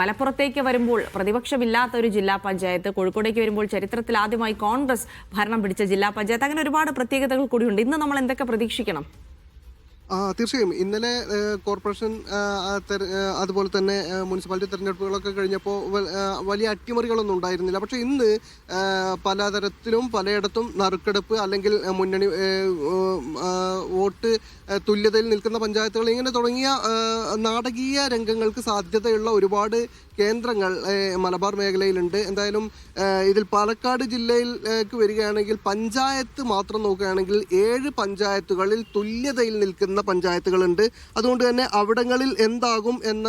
മലപ്പുറത്തേക്ക് വരുമ്പോൾ പ്രതിപക്ഷമില്ലാത്ത ഒരു ജില്ലാ പഞ്ചായത്ത് കോഴിക്കോടേക്ക് വരുമ്പോൾ ചരിത്രത്തിൽ ആദ്യമായി കോൺഗ്രസ് ഭരണം പിടിച്ച ജില്ലാ പഞ്ചായത്ത് അങ്ങനെ ഒരുപാട് പ്രത്യേകതകൾ കൂടിയുണ്ട്. ഇന്ന് നമ്മൾ എന്തൊക്കെ പ്രതീക്ഷിക്കണം? ആ തീർച്ചയായും. ഇന്നലെ കോർപ്പറേഷൻ അതുപോലെ തന്നെ മുനിസിപ്പാലിറ്റി തെരഞ്ഞെടുപ്പുകളൊക്കെ കഴിഞ്ഞപ്പോൾ വലിയ അട്ടിമറികളൊന്നും ഉണ്ടായിരുന്നില്ല. പക്ഷേ ഇന്ന് പലതരത്തിലും പലയിടത്തും നറുക്കെടുപ്പ് അല്ലെങ്കിൽ മുന്നണി വോട്ട് തുല്യതയിൽ നിൽക്കുന്ന പഞ്ചായത്തുകൾ ഇങ്ങനെ തുടങ്ങിയ നാടകീയ രംഗങ്ങൾക്ക് സാധ്യതയുള്ള ഒരുപാട് കേന്ദ്രങ്ങൾ മലബാർ മേഖലയിലുണ്ട്. എന്തായാലും ഇതിൽ പാലക്കാട് ജില്ലയിലേക്ക് വരികയാണെങ്കിൽ പഞ്ചായത്ത് മാത്രം നോക്കുകയാണെങ്കിൽ ഏഴ് പഞ്ചായത്തുകളിൽ തുല്യതയിൽ നിൽക്കുന്ന പഞ്ചായത്തുകളുണ്ട്. അതുകൊണ്ട് തന്നെ അവിടങ്ങളിൽ എന്താകും എന്ന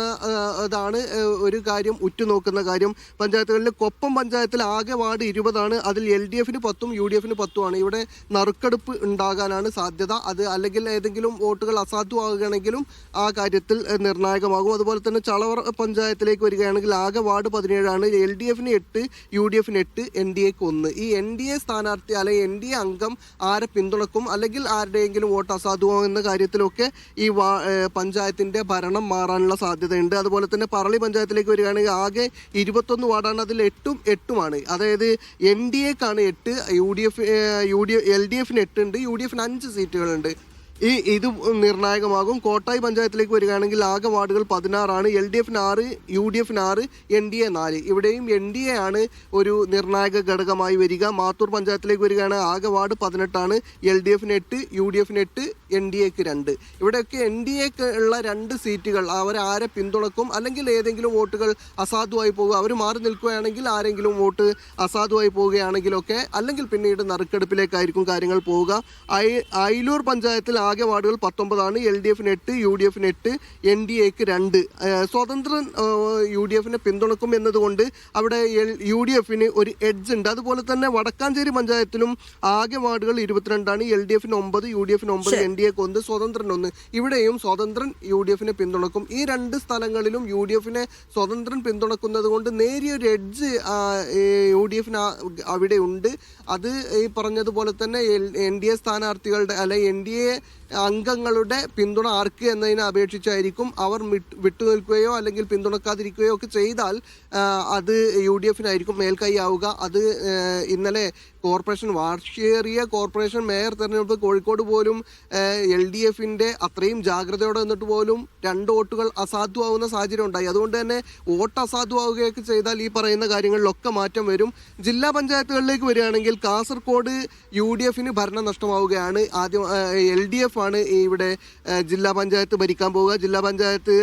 അതാണ് ഒരു കാര്യം ഉറ്റുനോക്കുന്ന കാര്യം. പഞ്ചായത്തുകളിൽ കൊപ്പം പഞ്ചായത്തിൽ ആകെ വാർഡ് ഇരുപതാണ്. അതിൽ എൽ ഡി എഫിന് പത്തും യു ഡി എഫിന് പത്തുമാണ്. ഇവിടെ നറുക്കെടുപ്പ് ഉണ്ടാകാനാണ് സാധ്യത. അത് അല്ലെങ്കിൽ ഏതെങ്കിലും വോട്ടുകൾ അസാധുവാകുകയാണെങ്കിലും ആ കാര്യത്തിൽ നിർണായകമാകും. അതുപോലെ തന്നെ ചളവർ പഞ്ചായത്തിലേക്ക് വരികയാണെങ്കിൽ ആകെ വാർഡ് പതിനേഴാണ്. എൽ ഡി എഫിന് എട്ട് യു ഡി എഫിന് എട്ട് എൻ ഡി എക്ക് ഒന്ന്. ഈ എൻ ഡി എ സ്ഥാനാർത്ഥി അല്ലെങ്കിൽ എൻ ഡി എ അംഗം ആരെ പിന്തുണക്കും? അല്ലെങ്കിൽ ആരുടെയെങ്കിലും വോട്ട് അസാധുവാകും എന്ന കാര്യത്തിലൊക്കെ ഈ വാ പഞ്ചായത്തിന്റെ ഭരണം മാറാനുള്ള സാധ്യതയുണ്ട്. അതുപോലെ തന്നെ പറളി പഞ്ചായത്തിലേക്ക് വരികയാണെങ്കിൽ ആകെ ഇരുപത്തൊന്ന് വാർഡാണ് അതിൽ എട്ടും എട്ടുമാണ്. അതായത് എൻ ഡി എക്കാണ് എട്ട് U D F U D L D എഫിന് എട്ടുണ്ട് യു ഡി എഫിന് അഞ്ച് സീറ്റുകളുണ്ട്. ഈ ഇത് നിർണായകമാകും. കോട്ടായി പഞ്ചായത്തിലേക്ക് വരികയാണെങ്കിൽ ആകെ വാർഡുകൾ പതിനാറാണ്. എൽ ഡി എഫിന് ആറ് യു ഡി എഫിന് ആറ് എൻ ഡി എ നാല്. ഇവിടെയും എൻ ഡി എ ആണ് ഒരു നിർണായക ഘടകമായി വരിക. മാത്തൂർ പഞ്ചായത്തിലേക്ക് വരികയാണെങ്കിൽ ആകെ വാർഡ് പതിനെട്ടാണ്. എൽ ഡി എഫിന് എട്ട് യു ഡി എഫിന് എട്ട് എൻ ഡി എക്ക് രണ്ട്. ഇവിടെയൊക്കെ എൻ ഡി എക്ക് ഉള്ള രണ്ട് സീറ്റുകൾ അവർ ആരെ പിന്തുണക്കും? അല്ലെങ്കിൽ ഏതെങ്കിലും വോട്ടുകൾ അസാധുവായി പോകുക അവർ മാറി നിൽക്കുകയാണെങ്കിൽ ആരെങ്കിലും വോട്ട് അസാധുവായി പോവുകയാണെങ്കിലൊക്കെ അല്ലെങ്കിൽ പിന്നീട് നറുക്കെടുപ്പിലേക്കായിരിക്കും കാര്യങ്ങൾ പോവുക. അയിലൂർ പഞ്ചായത്തിൽ ആകെ വാർഡുകൾ പത്തൊമ്പതാണ് എൽ ഡി എഫിന് എട്ട് യു ഡി എഫിന് എട്ട് എൻ ഡി എക്ക് രണ്ട് സ്വതന്ത്രൻ യു ഡി എഫിനെ പിന്തുണക്കും എന്നതുകൊണ്ട് അവിടെ എൽ- യു ഡി എഫിന് ഒരു എഡ്ജ് ഉണ്ട്. അതുപോലെ തന്നെ വടക്കാഞ്ചേരി പഞ്ചായത്തിലും ആകെ വാർഡുകൾ ഇരുപത്തിരണ്ടാണ് എൽ ഡി എഫിന് ഒമ്പത് യു ഡി എഫിന് ഒമ്പത് എൻ ഡി എക്ക് ഒന്ന് സ്വതന്ത്രൻ ഒന്ന്. ഇവിടെയും സ്വതന്ത്രൻ യു ഡി എഫിനെ പിന്തുണക്കും. ഈ രണ്ട് സ്ഥലങ്ങളിലും യു ഡി എഫിനെ സ്വതന്ത്രൻ പിന്തുണക്കുന്നത് കൊണ്ട് നേരിയൊരു എഡ്ജ് യു ഡി എഫിന് അവിടെ ഉണ്ട്. അത് ഈ പറഞ്ഞതുപോലെ തന്നെ എൻ ഡി എ സ്ഥാനാർത്ഥികളുടെ അല്ലെ എൻ ഡി എ അംഗങ്ങളുടെ പിന്തുണ ആർക്ക് എന്നതിനെ അപേക്ഷിച്ചായിരിക്കും അവർ വിട്ട് വിട്ടുനിൽക്കുകയോ അല്ലെങ്കിൽ പിന്തുണക്കാതിരിക്കുകയോ ഒക്കെ ചെയ്താൽ അത് യു ഡി എഫിനായിരിക്കും മേൽക്കൈയാവുക. അത് ഇന്നലെ കോർപ്പറേഷൻ വാർഷികേറിയ കോർപ്പറേഷൻ മേയർ തെരഞ്ഞെടുപ്പ് കോഴിക്കോട് പോലും എൽ ഡി എഫിന്റെ അത്രയും ജാഗ്രതയോടെ നിന്നിട്ട് പോലും രണ്ട് വോട്ടുകൾ അസാധുവാകുന്ന സാഹചര്യം ഉണ്ടായി. അതുകൊണ്ട് തന്നെ വോട്ട് അസാധുവാകുകയൊക്കെ ചെയ്താൽ ഈ പറയുന്ന കാര്യങ്ങളിലൊക്കെ മാറ്റം വരും. ജില്ലാ പഞ്ചായത്തുകളിലേക്ക് വരികയാണെങ്കിൽ കാസർഗോഡ് യു ഡി എഫിന് ഭരണം നഷ്ടമാവുകയാണ്. ആദ്യം എൽ ഡി എഫ് ആണ് ഇവിടെ ജില്ലാ പഞ്ചായത്ത് ഭരിക്കാൻ പോവുക. ജില്ലാ panchayat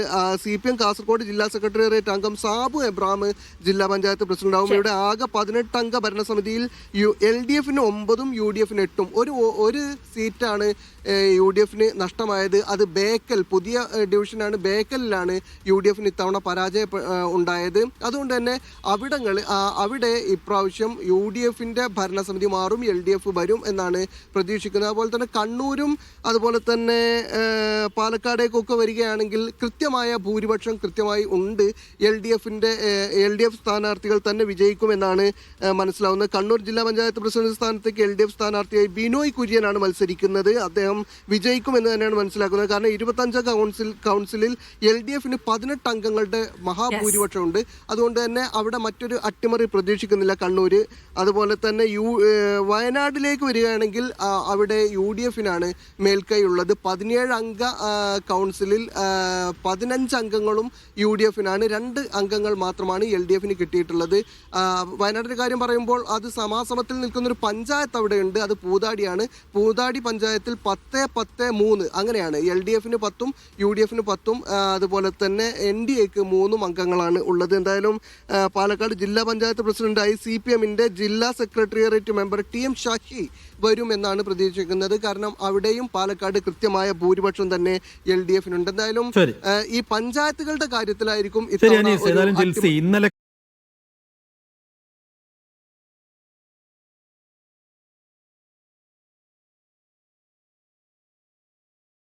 C P M Kasaragod ജില്ലാ സെക്രട്ടേറിയറ്റ് അംഗം സാബു എബ്രാം ജില്ലാ പഞ്ചായത്ത് പ്രസിഡന്റ് ആവും. ഇവിടെ ആകെ പതിനെട്ട് അംഗ ഭരണസമിതിയിൽ യു എൽ ഡി എഫിന് ഒമ്പതും യു ഡി എഫിന് എട്ടും. ഒരു ഒരു സീറ്റാണ് യു ഡി എഫിന് നഷ്ടമായത്. അത് ബേക്കൽ പുതിയ ഡിവിഷനാണ് ബേക്കലിലാണ് യു ഡി എഫിന് ഇത്തവണ പരാജയ ഉണ്ടായത്. അതുകൊണ്ട് തന്നെ അവിടങ്ങൾ അവിടെ ഇപ്രാവശ്യം യു ഡി എഫിന്റെ ഭരണസമിതി മാറും എൽ ഡി എഫ് വരും എന്നാണ് പ്രതീക്ഷിക്കുന്നത്. അതുപോലെ തന്നെ കണ്ണൂരും അതുപോലെ തന്നെ പാലക്കാടേക്കൊക്കെ വരികയാണെങ്കിൽ കൃത്യമായ ഭൂരിപക്ഷം കൃത്യമായി ഉണ്ട്. എൽ ഡി എഫിന്റെ എൽ ഡി എഫ് സ്ഥാനാർത്ഥികൾ തന്നെ വിജയിക്കുമെന്നാണ് മനസ്സിലാവുന്നത്. കണ്ണൂർ ജില്ലാ പഞ്ചായത്ത് പ്രസിഡന്റ് സ്ഥാനത്തേക്ക് എൽ ഡി എഫ് സ്ഥാനാർത്ഥിയായി ബിനോയ് കുര്യനാണ് മത്സരിക്കുന്നത്. അദ്ദേഹം വിജയിക്കുമെന്ന് തന്നെയാണ് മനസ്സിലാക്കുന്നത്. കാരണം ഇരുപത്തഞ്ചാം കൗൺസിൽ കൗൺസിലിൽ എൽ ഡി എഫിന് പതിനെട്ട് അംഗങ്ങളുടെ മഹാഭൂരിപക്ഷമുണ്ട്. അതുകൊണ്ട് തന്നെ അവിടെ മറ്റൊരു അട്ടിമറി പ്രതീക്ഷിക്കുന്നില്ല കണ്ണൂര്. അതുപോലെ തന്നെ യു വയനാട്ടിലേക്ക് വരികയാണെങ്കിൽ അവിടെ യു ഡി എഫിനാണ് മേൽക്കൈ ഉള്ളത് പതിനേഴ് അംഗ കൗൺസിലിൽ പതിനഞ്ച് അംഗങ്ങളും യു ഡി എഫിനാണ്. രണ്ട് അംഗങ്ങൾ മാത്രമാണ് എൽ ഡി എഫിന് കിട്ടിയിട്ടുള്ളത്. വയനാട്ടിന്റെ കാര്യം പറയുമ്പോൾ അത് സമാസമത്തിൽ നിൽക്കുന്നൊരു പഞ്ചായത്ത് അവിടെയുണ്ട്. അത് പൂതാടിയാണ്. പൂതാടി പഞ്ചായത്തിൽ പത്ത് പത്ത് മൂന്ന് അങ്ങനെയാണ്. എൽ ഡി എഫിന് പത്തും യു ഡി എഫിന് പത്തും അതുപോലെ തന്നെ എൻ ഡി എക്ക് മൂന്നും അംഗങ്ങളാണ് ഉള്ളത്. എന്തായാലും പാലക്കാട് ജില്ലാ പഞ്ചായത്ത് പ്രസിഡന്റായി സി പി എമ്മിന്റെ ജില്ലാ secretariat member T M Shahi വരുമെന്നാണ് പ്രതീക്ഷിക്കുന്നത്. കാരണം അവിടെയും കൃത്യമായ ഭൂരിപക്ഷം തന്നെ എൽ ഡി എഫിനുണ്ട്. എന്തായാലും ഈ പഞ്ചായത്തുകളുടെ കാര്യത്തിലായിരിക്കും ഇന്നലെ